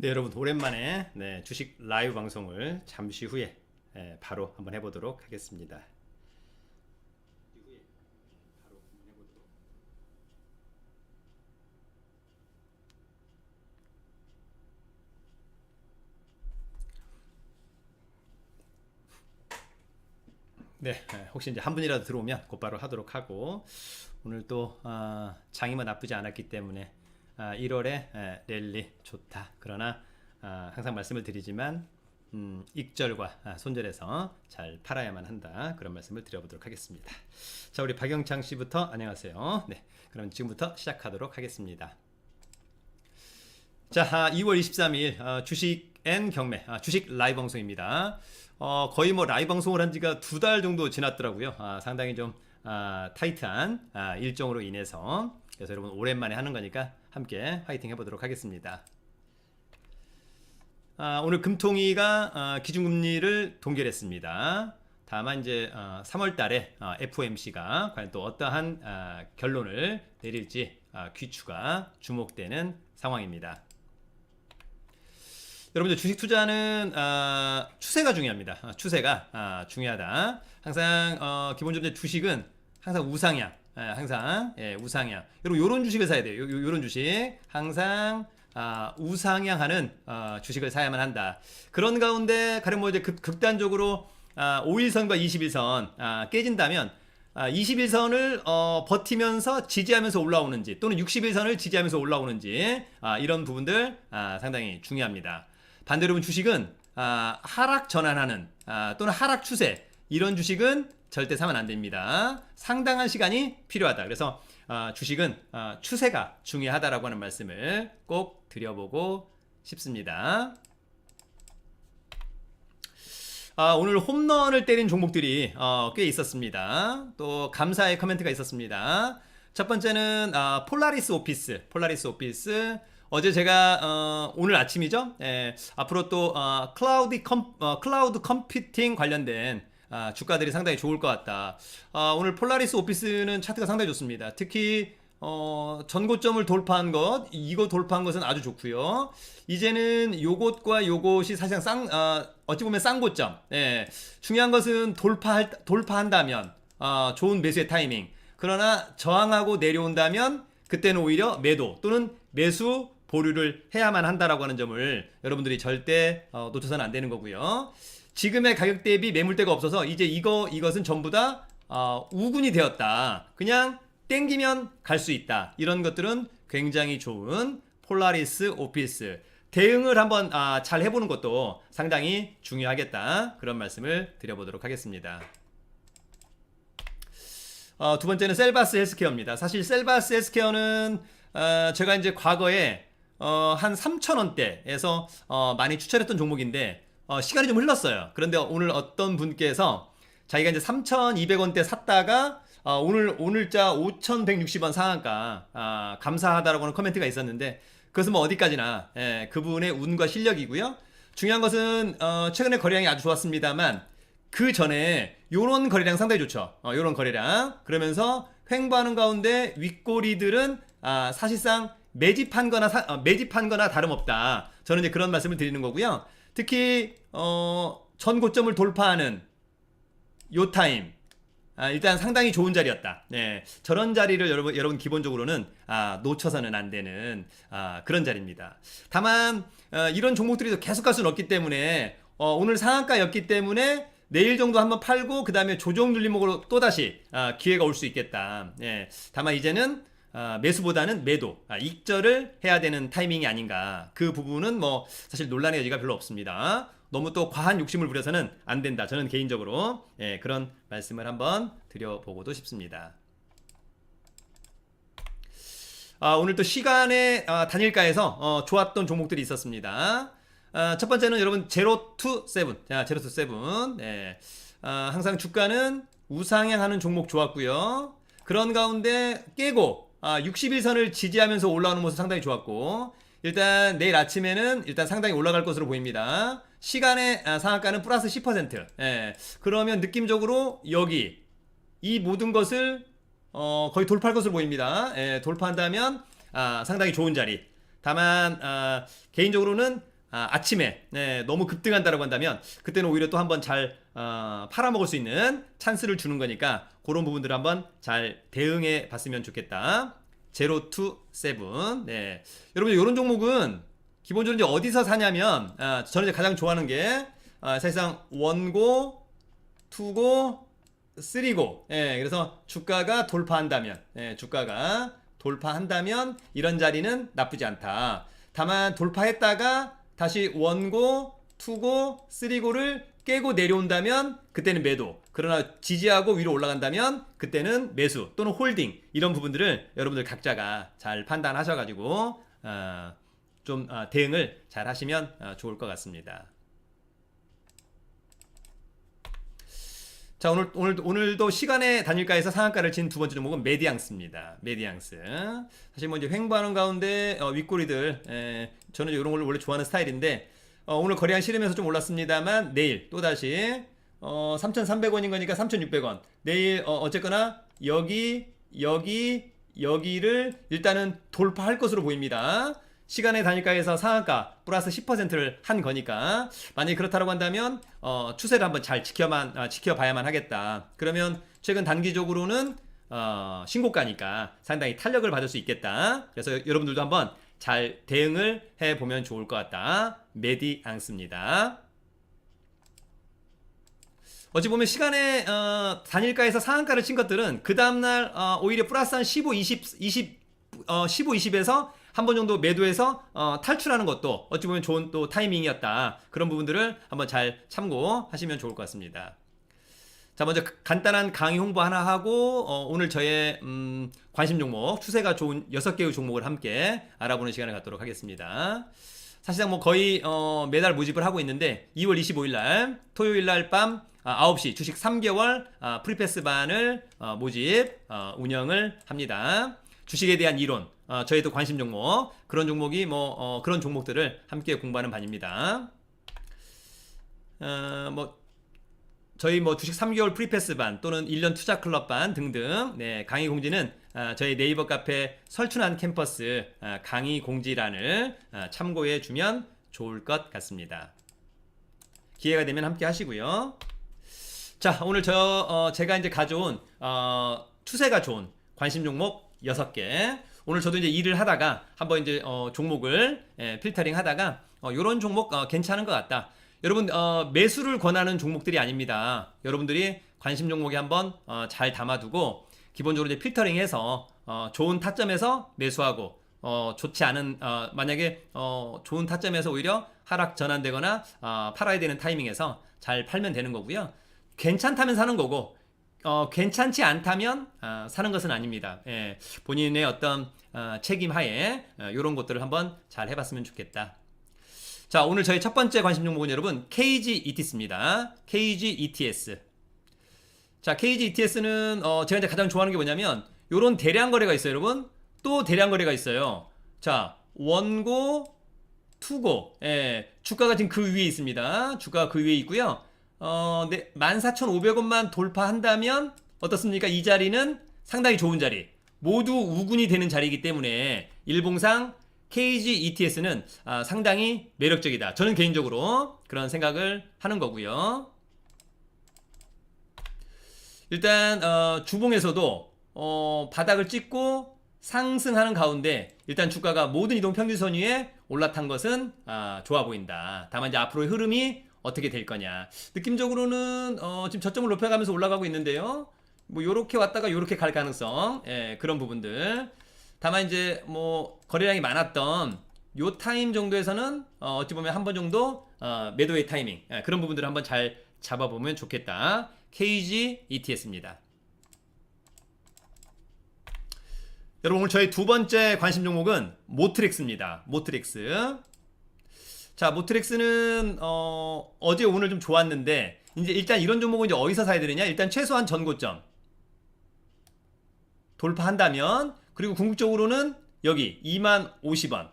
네 여러분 오랜만에 네, 주식 라이브 방송을 잠시 후에 예, 바로 한번 해보도록 하겠습니다. 네, 예, 혹시 이제 한 분이라도 들어오면 곧바로 하도록 하고 오늘 또 아, 장이만 나쁘지 않았기 때문에 아, 1월에 에, 랠리 좋다. 그러나 아, 항상 말씀을 드리지만 음, 익절과 아, 손절해서 잘 팔아야만 한다. 그런 말씀을 드려보도록 하겠습니다. 자, 우리 박영창 씨부터 안녕하세요. 네, 그럼 지금부터 시작하도록 하겠습니다. 자, 아, 2월 23일 어, 주식 앤 경매 아, 주식 라이브 방송입니다. 어, 거의 뭐 라이브 방송을 한 지가 두 달 정도 지났더라고요. 아, 상당히 좀 아, 타이트한 아, 일정으로 인해서 그래서 여러분 오랜만에 하는 거니까 함께 화이팅 해보도록 하겠습니다. 아, 오늘 금통위가 아, 기준금리를 동결했습니다. 다만 이제 아, 3월 달에 아, FOMC가 과연 또 어떠한 아, 결론을 내릴지 아, 귀추가 주목되는 상황입니다. 여러분들 주식 투자는 아, 추세가 중요합니다. 아, 추세가 아, 중요하다. 항상 어, 기본적으로 주식은 항상 우상향, 아, 항상 예, 우상향. 여러분 요런 주식을 사야 돼요. 요, 요, 요 런 주식 항상 아, 우상향하는 어, 주식을 사야만 한다. 그런 가운데 가령 뭐 이제 극, 극단적으로 아, 5일선과 21선 아, 깨진다면 아, 21선을 어, 버티면서 지지하면서 올라오는지 또는 61선을 지지하면서 올라오는지 아, 이런 부분들 아, 상당히 중요합니다. 반대로 주식은 아, 하락 전환하는 아, 또는 하락 추세 이런 주식은 절대 사면 안 됩니다. 상당한 시간이 필요하다. 그래서 아, 주식은 아, 추세가 중요하다라고 하는 말씀을 꼭 드려보고 싶습니다. 아, 오늘 홈런을 때린 종목들이 어, 꽤 있었습니다. 또 감사의 커멘트가 있었습니다. 첫 번째는 아, 폴라리스 오피스, 폴라리스 오피스. 어제 제가 어, 오늘 아침이죠. 예, 앞으로 또 어, 클라우드 컴 어, 클라우드 컴퓨팅 관련된 아, 주가들이 상당히 좋을 것 같다. 아, 오늘 폴라리스 오피스는 차트가 상당히 좋습니다. 특히 어, 전고점을 돌파한 것, 이거 돌파한 것은 아주 좋고요. 이제는 요것과 요것이 사실상 쌍, 어, 어찌 보면 쌍고점. 예, 중요한 것은 돌파할, 돌파한다면, 어, 좋은 매수의 타이밍. 그러나 저항하고 내려온다면, 그때는 오히려 매도 또는 매수 보류를 해야만 한다라고 하는 점을 여러분들이 절대 어, 놓쳐서는 안 되는 거고요. 지금의 가격 대비 매물대가 없어서 이제 이거 이것은 전부 다 어, 우군이 되었다. 그냥 땡기면 갈 수 있다. 이런 것들은 굉장히 좋은 폴라리스 오피스 대응을 한번 아, 잘 해보는 것도 상당히 중요하겠다. 그런 말씀을 드려보도록 하겠습니다. 어, 두 번째는 셀바스 헬스케어입니다. 사실 셀바스 헬스케어는 어, 제가 이제 과거에 어, 한 3,000원대에서 어, 많이 추천했던 종목인데 어, 시간이 좀 흘렀어요. 그런데 오늘 어떤 분께서 자기가 이제 3,200원대 샀다가 어, 오늘 오늘자 5,160원 상한가 아, 감사하다라고 하는 코멘트가 있었는데 그것은 뭐 어디까지나 예, 그분의 운과 실력이고요. 중요한 것은 어, 최근에 거래량이 아주 좋았습니다만 그 전에 요런 거래량 상당히 좋죠. 어, 요런 거래량. 그러면서 횡보하는 가운데 윗꼬리들은 아, 사실상 매집한 거나 사- 어, 매집한 거나 다름없다. 저는 이제 그런 말씀을 드리는 거고요. 특히 어, 전 고점을 돌파하는 요 타임 아, 일단 상당히 좋은 자리였다. 네, 저런 자리를 여러분 여러분 기본적으로는 아, 놓쳐서는 안 되는 아, 그런 자리입니다. 다만 어, 이런 종목들이 계속 갈 수는 없기 때문에 어, 오늘 상한가였기 때문에 내일 정도 한번 팔고 그 다음에 조정 눌림목으로 또 다시 아, 기회가 올 수 있겠다. 예, 다만 이제는 아, 매수보다는 매도, 아, 익절을 해야 되는 타이밍이 아닌가. 그 부분은 뭐 사실 논란의 여지가 별로 없습니다. 너무 또 과한 욕심을 부려서는 안 된다. 저는 개인적으로 예, 그런 말씀을 한번 드려보고도 싶습니다. 아, 오늘 또 시간의 아, 단일가에서 어, 좋았던 종목들이 있었습니다. 아, 첫 번째는 여러분 제로 투 세븐. 자, 제로 투 세븐. 네. 아, 항상 주가는 우상향하는 종목 좋았고요. 그런 가운데 깨고 아, 61선을 지지하면서 올라오는 모습 상당히 좋았고 일단 내일 아침에는 일단 상당히 올라갈 것으로 보입니다. 시간의 아, 상한가는 플러스 10%. 예. 그러면 느낌적으로 여기 이 모든 것을 어, 거의 돌파할 것으로 보입니다. 예, 돌파한다면 아, 상당히 좋은 자리. 다만 아, 개인적으로는 아, 침에 네, 너무 급등한다라고 한다면 그때는 오히려 또 한번 잘 어, 팔아먹을 수 있는 찬스를 주는 거니까 그런 부분들을 한번 잘 대응해 봤으면 좋겠다. 제로 투 세븐. 네. 여러분 이런 종목은 기본적으로 이제 어디서 사냐면 아, 저는 이제 가장 좋아하는 게 아, 사실상 원고, 투고, 쓰리고. 예, 그래서 주가가 돌파한다면, 예, 주가가 돌파한다면 이런 자리는 나쁘지 않다. 다만 돌파했다가 다시 원고, 투고, 쓰리고를 깨고 내려온다면 그때는 매도. 그러나 지지하고 위로 올라간다면 그때는 매수 또는 홀딩 이런 부분들을 여러분들 각자가 잘 판단하셔가지고 어, 좀 어, 대응을 잘 하시면 어, 좋을 것 같습니다. 자 오늘 오늘 오늘도 시간의 단일가에서 상한가를 친 두 번째 종목은 메디앙스입니다. 메디앙스. 사실 뭐 이제 횡보하는 가운데 어, 윗꼬리들 에, 저는 이런 걸 원래 좋아하는 스타일인데 어, 오늘 거래량 실으면서 좀 올랐습니다만 내일 또 다시 어, 3,300원인 거니까 3,600원. 내일 어, 어쨌거나 여기 여기 여기를 일단은 돌파할 것으로 보입니다. 시간의 단일가에서 상한가 플러스 10%를 한 거니까 만약에 그렇다고 한다면 어, 추세를 한번 잘 지켜만 아, 지켜봐야만 하겠다. 그러면 최근 단기적으로는 어, 신고가니까 상당히 탄력을 받을 수 있겠다. 그래서 여러분들도 한번 잘 대응을 해 보면 좋을 것 같다. 메디앙스입니다. 어찌 보면 시간에 어, 단일가에서 상한가를 친 것들은 그 다음날 어, 오히려 플러스 한 15, 20, 20, 어, 15, 20에서 한 번 정도 매도해서 어, 탈출하는 것도 어찌 보면 좋은 또 타이밍이었다. 그런 부분들을 한번 잘 참고하시면 좋을 것 같습니다. 자 먼저 간단한 강의 홍보 하나 하고 어, 오늘 저의 음, 관심 종목 추세가 좋은 6개의 종목을 함께 알아보는 시간을 갖도록 하겠습니다. 사실상 뭐 거의 어, 매달 모집을 하고 있는데 2월 25일 날 토요일 날밤 아, 9시 주식 3개월 아, 프리패스 반을 어, 모집 어, 운영을 합니다. 주식에 대한 이론 어, 저희도 관심 종목 그런 종목이 뭐 어, 그런 종목들을 함께 공부하는 반입니다. 어, 뭐 저희 뭐 주식 3개월 프리패스 반 또는 1년 투자 클럽 반 등등 네, 강의 공지는 아, 저희 네이버 카페 설춘한 캠퍼스 아, 강의 공지란을 아, 참고해 주면 좋을 것 같습니다. 기회가 되면 함께 하시고요. 자, 오늘 저 어, 제가 이제 가져온 어, 추세가 좋은 관심 종목 6개. 오늘 저도 이제 일을 하다가 한번 이제 어, 종목을 예, 필터링 하다가 어, 요런 종목 어, 괜찮은 것 같다. 여러분 어, 매수를 권하는 종목들이 아닙니다. 여러분들이 관심 종목에 한번 어, 잘 담아두고 기본적으로 이제 필터링해서 어, 좋은 타점에서 매수하고 어, 좋지 않은 어, 만약에 어, 좋은 타점에서 오히려 하락 전환되거나 어, 팔아야 되는 타이밍에서 잘 팔면 되는 거고요. 괜찮다면 사는 거고 어, 괜찮지 않다면 아, 사는 것은 아닙니다. 예, 본인의 어떤 어, 책임 하에 이런 것들을 한번 잘 해봤으면 좋겠다. 자, 오늘 저희 첫 번째 관심 종목은 여러분 KG ETS입니다. KG ETS. 자, KG ETS는 어, 제가 이제 가장 좋아하는 게 뭐냐면 요런 대량 거래가 있어요, 여러분. 또 대량 거래가 있어요. 자, 원고, 투고. 예, 주가가 지금 그 위에 있습니다. 주가가 그 위에 있고요. 어, 네, 14,500원만 돌파한다면 어떻습니까? 이 자리는 상당히 좋은 자리. 모두 우군이 되는 자리이기 때문에 일봉상 KG ETS는 아, 상당히 매력적이다. 저는 개인적으로 그런 생각을 하는 거고요. 일단 어, 주봉에서도 어, 바닥을 찍고 상승하는 가운데 일단 주가가 모든 이동 평균선 위에 올라탄 것은 아, 좋아 보인다. 다만 이제 앞으로의 흐름이 어떻게 될 거냐. 느낌적으로는 어, 지금 저점을 높여가면서 올라가고 있는데요. 뭐 요렇게 왔다가 요렇게 갈 가능성, 예, 그런 부분들. 다만 이제 뭐 거래량이 많았던 요 타임 정도에서는 어, 어찌 보면 한 번 정도 어, 매도의 타이밍 예, 그런 부분들을 한번 잘 잡아보면 좋겠다. KG ETS입니다. 여러분 오늘 저희 두 번째 관심 종목은 모트렉스입니다. 모트렉스. 자, 모트렉스는 어, 어제 오늘 좀 좋았는데 이제 일단 이런 종목은 이제 어디서 사야 되느냐? 일단 최소한 전고점 돌파한다면 그리고 궁극적으로는 여기 2만 50원.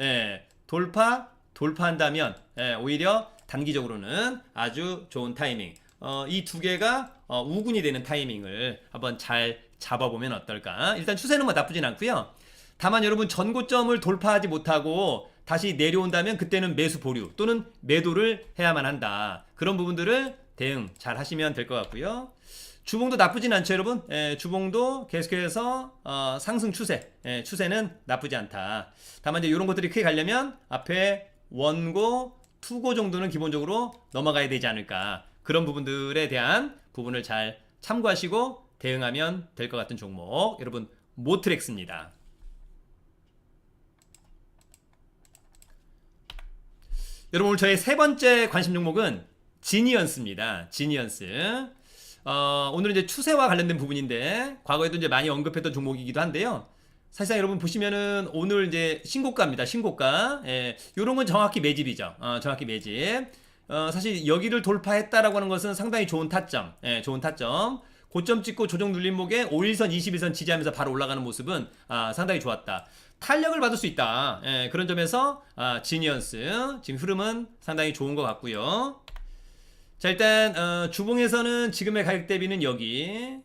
예, 돌파 돌파한다면 예, 오히려 단기적으로는 아주 좋은 타이밍. 어, 이 두 개가 어, 우군이 되는 타이밍을 한번 잘 잡아보면 어떨까? 일단 추세는 뭐 나쁘진 않고요. 다만 여러분 전고점을 돌파하지 못하고 다시 내려온다면 그때는 매수 보류 또는 매도를 해야만 한다. 그런 부분들을 대응 잘 하시면 될 것 같고요. 주봉도 나쁘진 않죠, 여러분. 예, 주봉도 계속해서 어, 상승 추세, 예, 추세는 나쁘지 않다. 다만 이제 이런 것들이 크게 가려면 앞에 원고, 투고 정도는 기본적으로 넘어가야 되지 않을까. 그런 부분들에 대한 부분을 잘 참고하시고 대응하면 될 것 같은 종목. 여러분, 모트렉스입니다. 여러분 오늘 저의 세 번째 관심 종목은 지니언스입니다. 지니언스. 어, 오늘은 이제 추세와 관련된 부분인데 과거에도 이제 많이 언급했던 종목이기도 한데요. 사실상 여러분 보시면은 오늘 이제 신고가입니다. 신고가. 예, 요런 건 정확히 매집이죠. 어, 정확히 매집. 어, 사실 여기를 돌파했다라고 하는 것은 상당히 좋은 타점. 예, 좋은 타점. 고점 찍고 조정 눌림목에 5일선, 21선 지지하면서 바로 올라가는 모습은 아, 상당히 좋았다. 탄력을 받을 수 있다. 예, 그런 점에서 아, 지니언스 지금 흐름은 상당히 좋은 것 같고요. 자 일단 어, 주봉에서는 지금의 가격 대비는 여기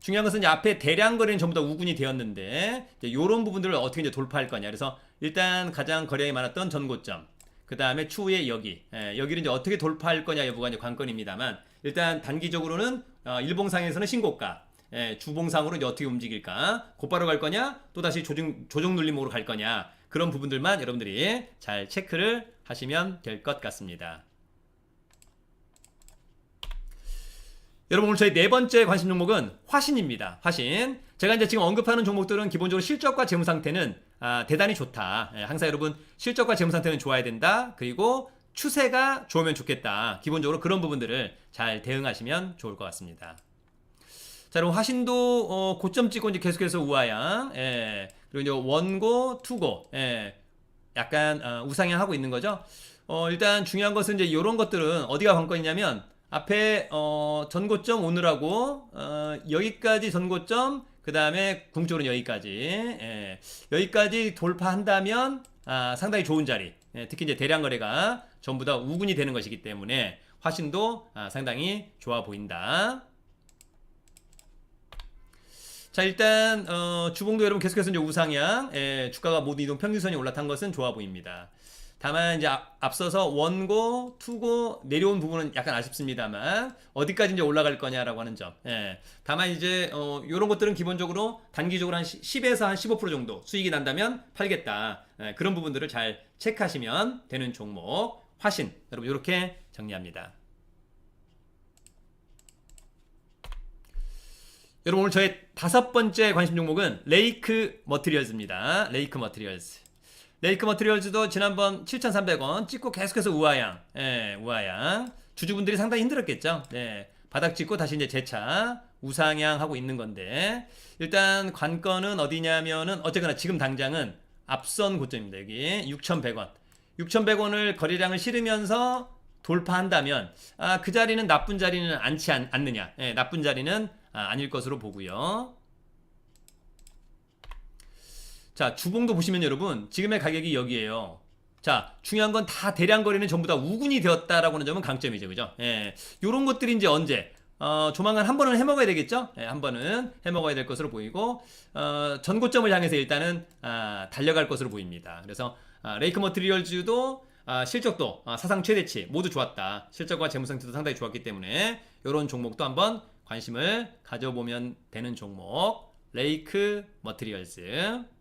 중요한 것은 이제 앞에 대량 거래는 전부 다 우군이 되었는데 이런 부분들을 어떻게 이제 돌파할 거냐. 그래서 일단 가장 거래량이 많았던 전고점. 그 다음에 추후에 여기 예, 여기를 이제 어떻게 돌파할 거냐 여부가 이제 관건입니다만 일단 단기적으로는 어, 일봉상에서는 신고가 예, 주봉상으로 이제 어떻게 움직일까 곧바로 갈 거냐 또 다시 조정 조정 눌림으로 갈 거냐 그런 부분들만 여러분들이 잘 체크를 하시면 될 것 같습니다. 여러분 오늘 저희 네 번째 관심 종목은 화신입니다. 화신. 제가 이제 지금 언급하는 종목들은 기본적으로 실적과 재무 상태는 아, 대단히 좋다. 예, 항상 여러분 실적과 재무 상태는 좋아야 된다. 그리고 추세가 좋으면 좋겠다. 기본적으로 그런 부분들을 잘 대응하시면 좋을 것 같습니다. 자, 그럼 화신도 어, 고점 찍고 이제 계속해서 우하향, 예, 그리고 이제 원고, 투고, 예, 약간 어, 우상향 하고 있는 거죠. 어, 일단 중요한 것은 이제 이런 것들은 어디가 관건이냐면 앞에 어, 전고점 오늘하고 어, 여기까지 전고점 그 다음에 궁쪽으로 여기까지 예, 여기까지 돌파한다면 아, 상당히 좋은 자리 예, 특히 이제 대량 거래가 전부 다 우군이 되는 것이기 때문에 화신도 아, 상당히 좋아 보인다. 자 일단 어, 주봉도 여러분 계속해서 이제 우상향 예, 주가가 모두 이동 평균선이 올라탄 것은 좋아 보입니다. 다만 이제 앞, 앞서서 원고, 투고 내려온 부분은 약간 아쉽습니다만 어디까지 이제 올라갈 거냐라고 하는 점. 예. 다만 이제 어 요런 것들은 기본적으로 단기적으로 한 10에서 한 15% 정도 수익이 난다면 팔겠다. 예, 그런 부분들을 잘 체크하시면 되는 종목. 화신. 여러분 이렇게 정리합니다. 여러분 오늘 저의 다섯 번째 관심 종목은 레이크 머티리얼즈입니다. 레이크 머티리얼즈. 레이크 머티리얼즈도 지난번 7,300원 찍고 계속해서 우하향, 예, 우하향. 주주분들이 상당히 힘들었겠죠. 네, 바닥 찍고 다시 이제 재차 우상향 하고 있는 건데 일단 관건은 어디냐면은 어쨌거나 지금 당장은 앞선 고점입니다. 여기 6,100원. 6,100원을 거래량을 실으면서 돌파한다면 아, 그 자리는 나쁜 자리는 않지 않, 않느냐. 예, 나쁜 자리는 아, 아닐 것으로 보고요. 자, 주봉도 보시면 여러분, 지금의 가격이 여기에요. 자, 중요한 건 다 대량 거래는 전부 다 우군이 되었다라고 하는 점은 강점이죠. 그죠? 예. 요런 것들이 이제 언제 어, 조만간 한 번은 해 먹어야 되겠죠? 예, 한 번은 해 먹어야 될 것으로 보이고 어, 전고점을 향해서 일단은 아, 달려갈 것으로 보입니다. 그래서 아, 레이크 머트리얼즈도 아, 실적도 아, 사상 최대치 모두 좋았다. 실적과 재무 상태도 상당히 좋았기 때문에 이런 종목도 한번 관심을 가져보면 되는 종목 레이크 머트리얼즈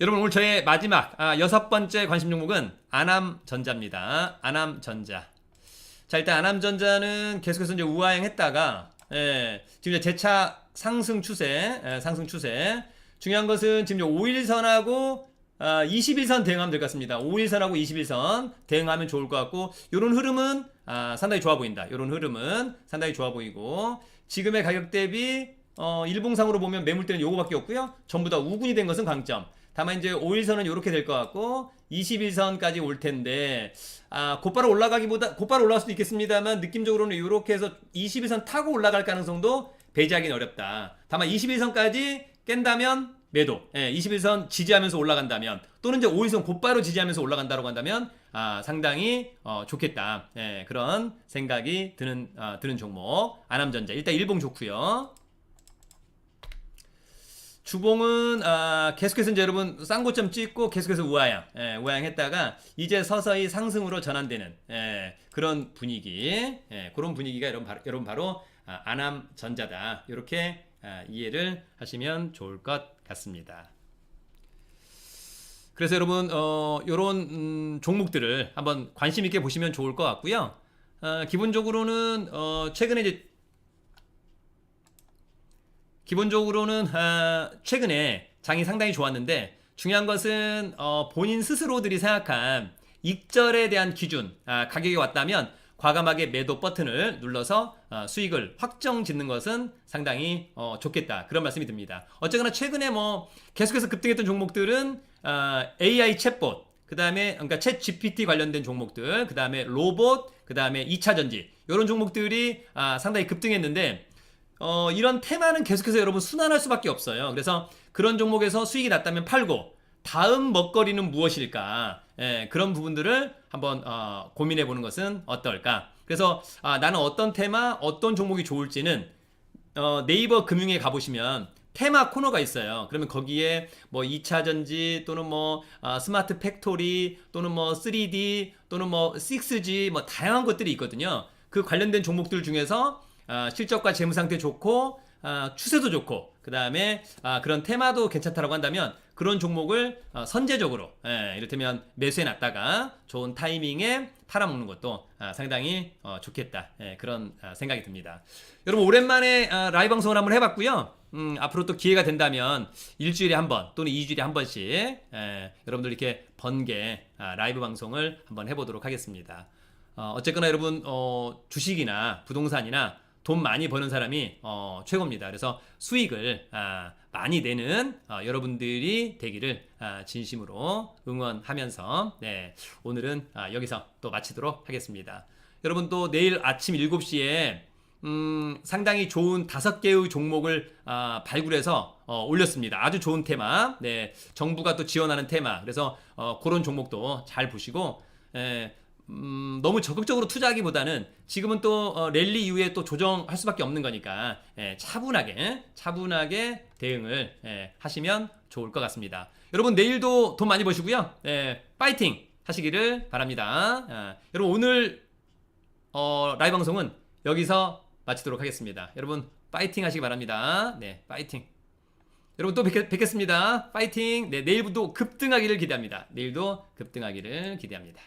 여러분 오늘 저의 마지막 아, 여섯 번째 관심 종목은 아남전자입니다. 아남전자. 자 일단 아남전자는 계속해서 이제 우하행 했다가 예, 지금 이제 재차 상승 추세, 예, 상승 추세. 중요한 것은 지금 5일선하고 아, 21선 대응하면 될 것 같습니다. 5일선하고 21선 대응하면 좋을 것 같고 이런 흐름은 아, 상당히 좋아 보인다. 이런 흐름은 상당히 좋아 보이고 지금의 가격 대비 어, 일봉상으로 보면 매물대는 요거밖에 없고요. 전부 다 우군이 된 것은 강점. 다만 이제 5일선은 이렇게 될 것 같고 21선까지 올 텐데 아 곧바로 올라가기보다 곧바로 올라갈 수도 있겠습니다만 느낌적으로는 이렇게 해서 21선 타고 올라갈 가능성도 배제하기는 어렵다. 다만 21선까지 깬다면 매도. 예, 21선 지지하면서 올라간다면 또는 이제 5일선 곧바로 지지하면서 올라간다고 한다면 아, 상당히 어, 좋겠다. 예, 그런 생각이 드는 아, 드는 종목. 아남전자. 일단 일봉 좋고요. 주봉은 아, 계속해서 이제 여러분 쌍고점 찍고 계속해서 우하향, 예, 우하향했다가 이제 서서히 상승으로 전환되는 예, 그런 분위기, 예, 그런 분위기가 여러분 바로, 여러분 바로 아, 안암전자다 이렇게 아, 이해를 하시면 좋을 것 같습니다. 그래서 여러분 어 요런 음, 종목들을 한번 관심 있게 보시면 좋을 것 같고요. 어, 기본적으로는 어 최근에 이제 기본적으로는 아, 최근에 장이 상당히 좋았는데 중요한 것은 어, 본인 스스로들이 생각한 익절에 대한 기준 아, 가격이 왔다면 과감하게 매도 버튼을 눌러서 어, 수익을 확정 짓는 것은 상당히 어, 좋겠다 그런 말씀이 듭니다. 어쨌거나 최근에 뭐 계속해서 급등했던 종목들은 아, AI 챗봇 그 다음에 그러니까 챗 GPT 관련된 종목들 그 다음에 로봇 그 다음에 2차 전지 이런 종목들이 아, 상당히 급등했는데 어, 이런 테마는 계속해서 여러분 순환할 수밖에 없어요. 그래서 그런 종목에서 수익이 났다면 팔고 다음 먹거리는 무엇일까? 예, 그런 부분들을 한번 어, 고민해 보는 것은 어떨까? 그래서 아, 나는 어떤 테마, 어떤 종목이 좋을지는 어, 네이버 금융에 가보시면 테마 코너가 있어요. 그러면 거기에 뭐 2차 전지 또는 뭐 아, 스마트 팩토리 또는 뭐 3D 또는 뭐 6G 뭐 다양한 것들이 있거든요. 그 관련된 종목들 중에서 아, 실적과 재무 상태 좋고 아, 추세도 좋고 그 다음에 아, 그런 테마도 괜찮다라고 한다면 그런 종목을 어, 선제적으로 예, 이를테면 매수해 놨다가 좋은 타이밍에 팔아먹는 것도 아, 상당히 어, 좋겠다 예, 그런 아, 생각이 듭니다. 여러분 오랜만에 아, 라이브 방송을 한번 해봤고요. 음, 앞으로 또 기회가 된다면 일주일에 한 번 또는 이주일에 한 번씩 예, 여러분들 이렇게 번개 아, 라이브 방송을 한번 해보도록 하겠습니다. 어, 어쨌거나 여러분 어, 주식이나 부동산이나 돈 많이 버는 사람이 어, 최고입니다. 그래서 수익을 아, 많이 내는 어, 여러분들이 되기를 아, 진심으로 응원하면서 네, 오늘은 아, 여기서 또 마치도록 하겠습니다. 여러분 또 내일 아침 7시에 음, 상당히 좋은 다섯 개의 종목을 아, 발굴해서 어, 올렸습니다. 아주 좋은 테마. 네, 정부가 또 지원하는 테마. 그래서 어, 그런 종목도 잘 보시고 에, 음, 너무 적극적으로 투자하기보다는 지금은 또 어, 랠리 이후에 또 조정할 수밖에 없는 거니까 예, 차분하게 차분하게 대응을 예, 하시면 좋을 것 같습니다. 여러분 내일도 돈 많이 버시고요. 예, 파이팅 하시기를 바랍니다. 아, 여러분 오늘 어, 라이브 방송은 여기서 마치도록 하겠습니다. 여러분 파이팅 하시기 바랍니다. 네, 파이팅. 여러분 또 뵙겠, 뵙겠습니다. 파이팅. 네, 내일부터 급등하기를 기대합니다. 내일도 급등하기를 기대합니다.